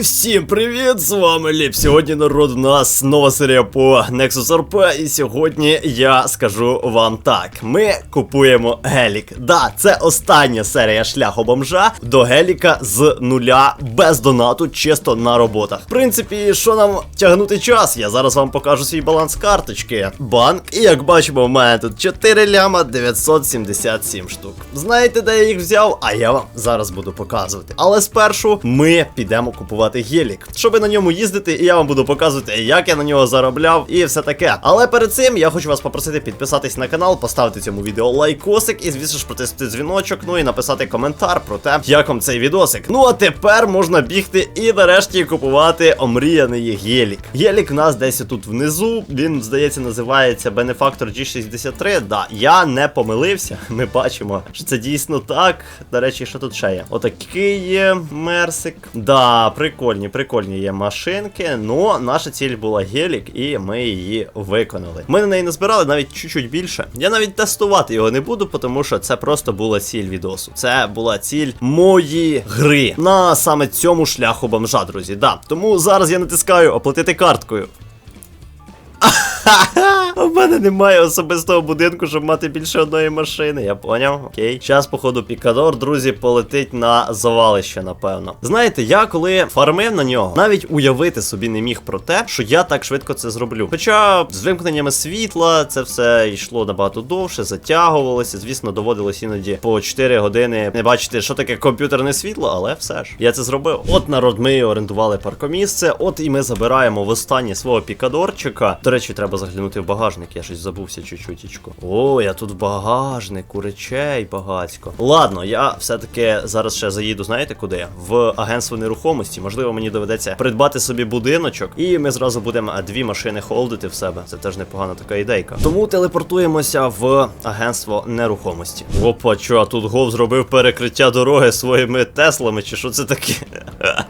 всім привіт! З вами Ліп. Сьогодні народ у нас нова серія по Nexus RP. І сьогодні я скажу вам так: ми купуємо гелік. Да, це остання серія шляху бомжа до геліка з нуля без донату, чисто на роботах. В принципі, що нам тягнути час? Я зараз вам покажу свій баланс карточки. Банк. І як бачимо, в мене тут 4 ляма 977 штук. Знаєте, де я їх взяв? А я вам зараз буду показувати. Але спершу ми підемо купувати гелік, щоб на ньому їздити, і я вам буду показувати, як я на нього заробляв і все таке. Але перед цим я хочу вас попросити підписатись на канал, поставити цьому відео лайкосик і, звісно ж, протиснути дзвіночок, ну і написати коментар про те, як вам цей відосик. Ну а тепер можна бігти і нарешті купувати омріяний гелік. Гелік у нас десь тут внизу. Він, здається, називається Benefactor G63. Да, я не помилився. Ми бачимо, що це дійсно так. До речі, що тут ще є? Отакий є мерсик. Да, прикольні, прикольні є машинки. Ну, наша ціль була гелік, і ми її виконали. Ми на неї назбирали навіть чуть-чуть більше. Я навіть тестувати його не буду, тому що це просто була ціль відосу. Це була ціль мої гри на саме цьому шляху бомжа, друзі. Да. Тому зараз я натискаю оплатити карткою. У мене немає особистого будинку, щоб мати більше одної машини. Я поняв. Окей. Зараз, походу, Пікадор, друзі, полетить на завалище, напевно. Знаєте, я коли фармив на нього, навіть уявити собі не міг про те, що я так швидко це зроблю. Хоча з вимкненнями світла це все йшло набагато довше, затягувалося. Звісно, доводилось іноді по 4 години не бачити, що таке комп'ютерне світло, але все ж. Я це зробив. От народ, ми орендували паркомісце, от і ми забираємо в останнє свого пікадорчика. До речі, треба заглянути в багажник, я щось забувся чуть-чутічко. О, я тут в багажнику, речей багацько. Ладно, я все-таки зараз ще заїду, знаєте куди? В агентство нерухомості. Можливо, мені доведеться придбати собі будиночок, і ми зразу будемо дві машини холдити в себе. Це теж непогана така ідейка. Тому телепортуємося в агентство нерухомості. Опа, що, а тут Гов зробив перекриття дороги своїми теслами, чи що це таке?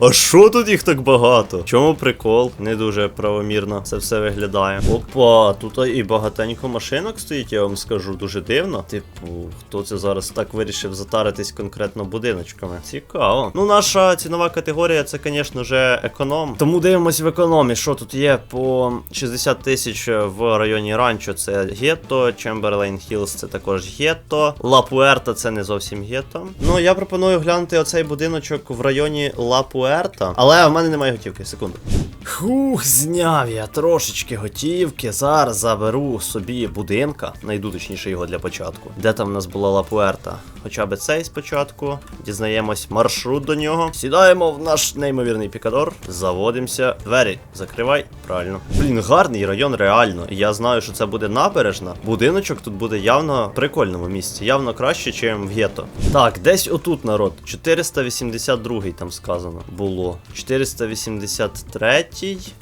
А що тут їх так багато? Чому прикол? Не дуже правомірно це все виглядає. Опа, тут і багатенько машинок стоїть, я вам скажу, дуже дивно. Типу, хто це зараз так вирішив затаритись конкретно будиночками? Цікаво. Ну, наша цінова категорія це, звісно же, економ. Тому дивимось в економі, що тут є по 60 тисяч в районі Ранчо, це гетто, Чемберлейн Хілс це також гетто. Ла Пуерта це не зовсім гетто. Ну, я пропоную глянути оцей будиночок в районі Ла Пуерта. Але в мене немає готівки, секунду. Хух, зняв я трошечки готівки. Зараз заберу собі будинка. Найду точніше його для початку. Де там в нас була Лапуерта? Хоча б цей спочатку. Дізнаємось маршрут до нього. Сідаємо в наш неймовірний пікадор. Заводимося. Двері закривай. Правильно. Блін, гарний район, реально. Я знаю, що це буде набережна. Будиночок тут буде явно в прикольному місці. Явно краще, ніж в гетто. Так, десь отут народ. 482-й там сказано було. 483.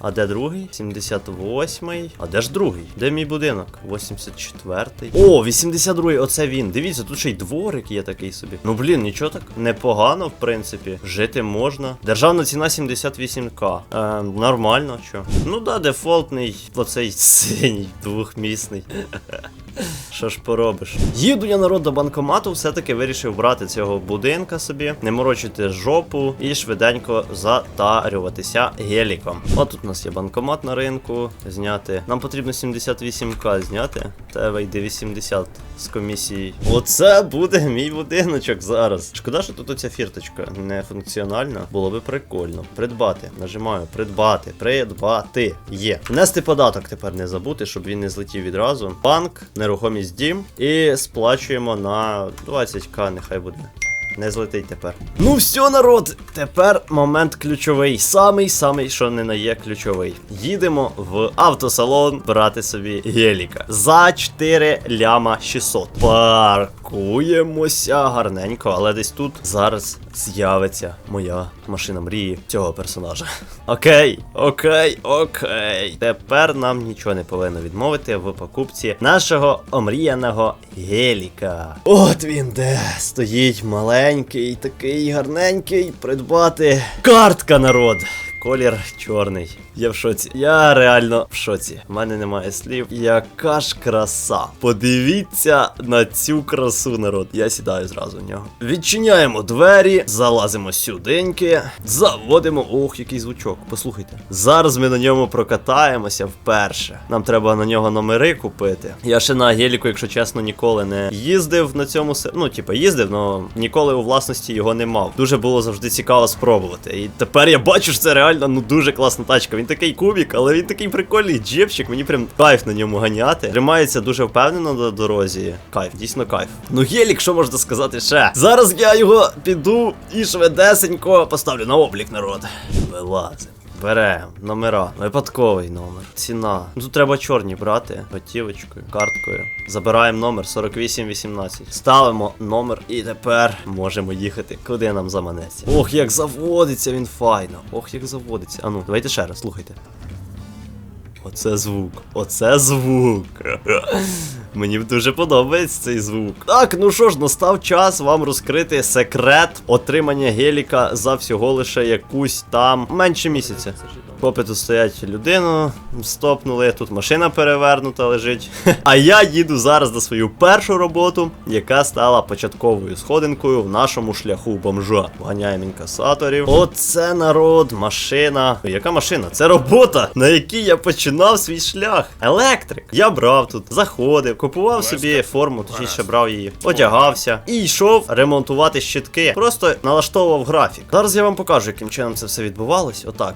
А де другий? 78-й. А де ж другий? Де мій будинок? 84-й. О, 82-й, Оце він. Дивіться, тут ще й дворик є такий собі. Ну блін, нічого так непогано, в принципі. Жити можна. Державна ціна 78к. Е, нормально, що. Ну да, дефолтний. Оцей синій, двохмісний. Що ж поробиш? Їду я народ до банкомату, все-таки вирішив брати цього будинка собі, не морочити жопу і швиденько затарюватися геліком. От тут у нас є банкомат на ринку. Зняти. Нам потрібно 78к зняти. Та вийде 80 з комісії. Оце буде мій будиночок зараз. Шкода, що тут оця фірточка не функціональна. Було би прикольно. Придбати. Нажимаю придбати, придбати. Є. Внести податок тепер не забути, щоб він не злетів відразу. Банк, нерухомість дім. І сплачуємо на 20к, нехай буде. Не злетить тепер. Ну все, народ, тепер момент ключовий. Самий самий, що не на є ключовий. Їдемо в автосалон брати собі геліка. За 4 ляма 600. Паркуємося гарненько, але десь тут зараз з'явиться моя машина мрії цього персонажа. Окей, окей, окей. Тепер нам нічого не повинно відмовити в покупці нашого омріяного геліка. От він де стоїть маленький, такий гарненький. Придбати картка, народ. колір чорний. Я в шоці. Я реально в шоці. У мене немає слів. Яка ж краса. Подивіться на цю красу, народ. Я сідаю зразу в нього. Відчиняємо двері, залазимо сюденьки, заводимо. Ох, який звучок. Послухайте. Зараз ми на ньому прокатаємося вперше. Нам треба на нього номери купити. Я ще на геліку, якщо чесно, ніколи не їздив на цьому Ну, типа, їздив, але ніколи у власності його не мав. Дуже було завжди цікаво спробувати. І тепер я бачу, що це реально ну дуже класна тачка. Він такий кубік, але він такий прикольний джепчик. Мені прям кайф на ньому ганяти. Тримається дуже впевнено на дорозі. Кайф, дійсно кайф. Ну, гелік, що можна сказати ще? Зараз я його піду і швидесенько поставлю на облік народ. Вилазимо. Беремо номера, випадковий номер, ціна. Тут треба чорні брати, готівочкою, карткою. Забираємо номер 4818. Ставимо номер і тепер можемо їхати, куди нам заманеться. Ох, як заводиться він файно. Ох, як заводиться. А ну, давайте ще раз, слухайте. Оце звук. Оце звук. Мені дуже подобається цей звук. Так, ну що ж, настав час вам розкрити секрет отримання геліка за всього лише якусь там менше місяця. Попи тут стоять людину, стопнули, тут машина перевернута лежить. А я їду зараз на свою першу роботу, яка стала початковою сходинкою в нашому шляху бомжа. Ганяємо інкасаторів. Оце народ, машина. Яка машина? Це робота, на якій я починав свій шлях. Електрик. Я брав тут, заходив, купував собі форму, точніше брав її, одягався і йшов ремонтувати щитки. Просто налаштовував графік. Зараз я вам покажу, яким чином це все відбувалось. Отак.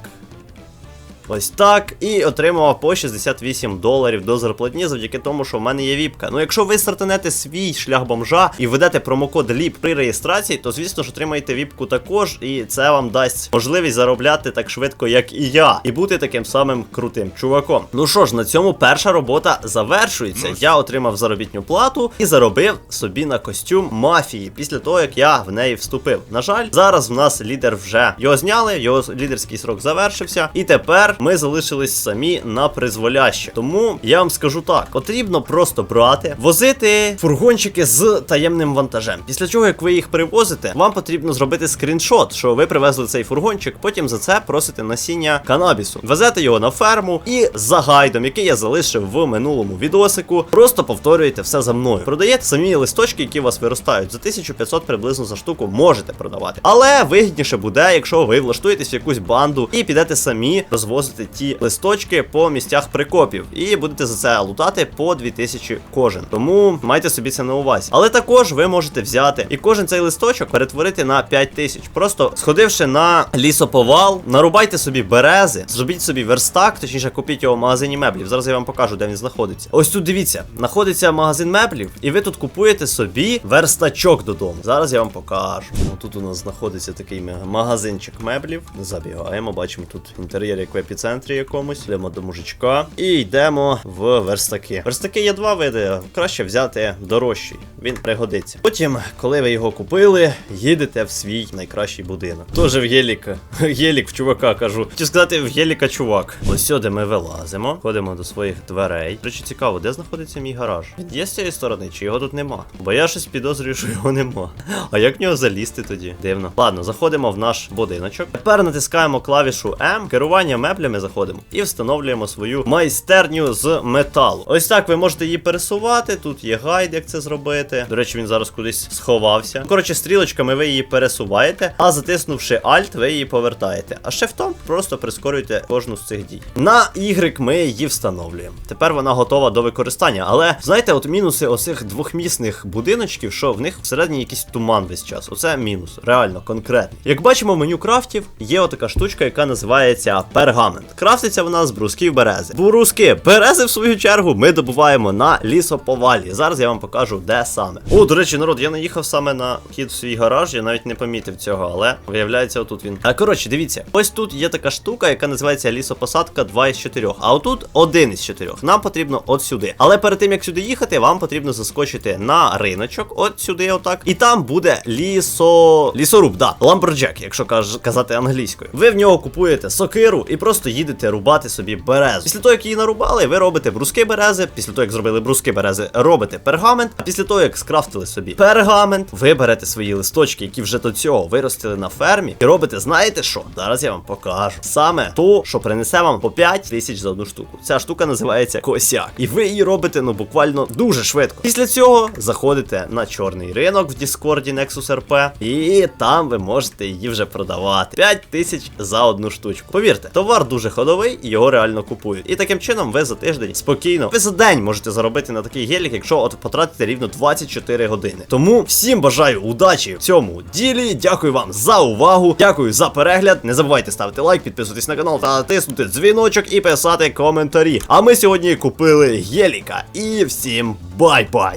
Ось так. І отримував по 68 доларів до зарплатні завдяки тому, що в мене є віпка. Ну, якщо ви стартанете свій шлях бомжа і введете промокод LIP при реєстрації, то звісно ж отримаєте віпку також, і це вам дасть можливість заробляти так швидко, як і я, і бути таким самим крутим чуваком. Ну що ж, на цьому перша робота завершується. Я отримав заробітню плату і заробив собі на костюм мафії після того, як я в неї вступив. На жаль, зараз в нас лідер вже його зняли, його лідерський срок завершився, і тепер ми залишились самі на призволяще. Тому я вам скажу так: потрібно просто брати, возити фургончики з таємним вантажем. Після чого, як ви їх привозите, вам потрібно зробити скріншот, що ви привезли цей фургончик. Потім за це просите насіння канабісу. Везете його на ферму і за гайдом, який я залишив в минулому відосику, просто повторюєте все за мною. Продаєте самі листочки, які у вас виростають. За 1500 приблизно за штуку можете продавати. Але вигідніше буде, якщо ви влаштуєтесь в якусь банду і підете самі розвозити ті листочки по місцях прикопів. І будете за це лутати по 2000 кожен. Тому майте собі це на увазі. Але також ви можете взяти і кожен цей листочок перетворити на 5000. Просто сходивши на лісоповал, нарубайте собі берези, зробіть собі верстак, точніше купіть його в магазині меблів. Зараз я вам покажу, де він знаходиться. Ось тут дивіться, знаходиться магазин меблів, і ви тут купуєте собі верстачок додому. Зараз я вам покажу. Тут у нас знаходиться такий магазинчик меблів. Забігаємо, бачимо тут інтер'єр як в епіцентрі якомусь. Йдемо до мужичка і йдемо в верстаки. Верстаки є два види. Краще взяти дорожчий. Він пригодиться. Потім, коли ви його купили, їдете в свій найкращий будинок. Тоже в Геліка. Гелік в чувака кажу. Хочу сказати, в Геліка чувак. Ось сюди ми вилазимо, ходимо до своїх дверей. Речі, цікаво, де знаходиться мій гараж? Він є з цієї сторони, чи його тут нема? Бо я щось підозрюю, що його нема. А як в нього залізти тоді? Дивно. Ладно, заходимо в наш будиночок. Тепер натискаємо клавішу М, керування меблями заходимо і встановлюємо свою майстерню з металу. Ось так ви можете її пересувати. Тут є гайд, як це зробити. До речі, він зараз кудись сховався. Коротше, стрілочками ви її пересуваєте, а затиснувши Alt, ви її повертаєте. А шифтом просто прискорюєте кожну з цих дій. На Y ми її встановлюємо. Тепер вона готова до використання. Але знаєте, от мінуси оцих двохмісних будиночків, що в них всередині якийсь туман весь час. Оце мінус, реально, конкретний. Як бачимо, в меню крафтів є отака штучка, яка називається пергамент. Крафтиться вона з брусків берези. Бруски берези, в свою чергу, ми добуваємо на лісоповалі. Зараз я вам покажу, де саме. О, до речі, народ, я наїхав саме на хід в свій гараж, я навіть не помітив цього, але виявляється, отут він. А коротше, дивіться, ось тут є така штука, яка називається лісопосадка 2 із 4. А отут один із 4. Нам потрібно от сюди. Але перед тим як сюди їхати, вам потрібно заскочити на риночок, от сюди, отак. І там буде лісо. лісоруб, да. Ламберджек, якщо каж... казати англійською. Ви в нього купуєте сокиру і просто. Просто їдете рубати собі березу. Після того, як її нарубали, ви робите бруски берези. Після того, як зробили бруски берези, робите пергамент. А після того, як скрафтили собі пергамент, ви берете свої листочки, які вже до цього виростили на фермі, і робите, знаєте що? Зараз я вам покажу. Саме то, що принесе вам по 5 тисяч за одну штуку. Ця штука називається косяк. І ви її робите ну буквально дуже швидко. Після цього заходите на чорний ринок в Діскорді Nexus RP, і там ви можете її вже продавати. 5 тисяч за одну штучку. Повірте, товар дуже ходовий його реально купують. І таким чином ви за тиждень спокійно, ви за день можете заробити на такий гелік, якщо от потратите рівно 24 години. Тому всім бажаю удачі в цьому ділі. Дякую вам за увагу. Дякую за перегляд. Не забувайте ставити лайк, підписуватись на канал та тиснути дзвіночок і писати коментарі. А ми сьогодні купили геліка. І всім бай-бай!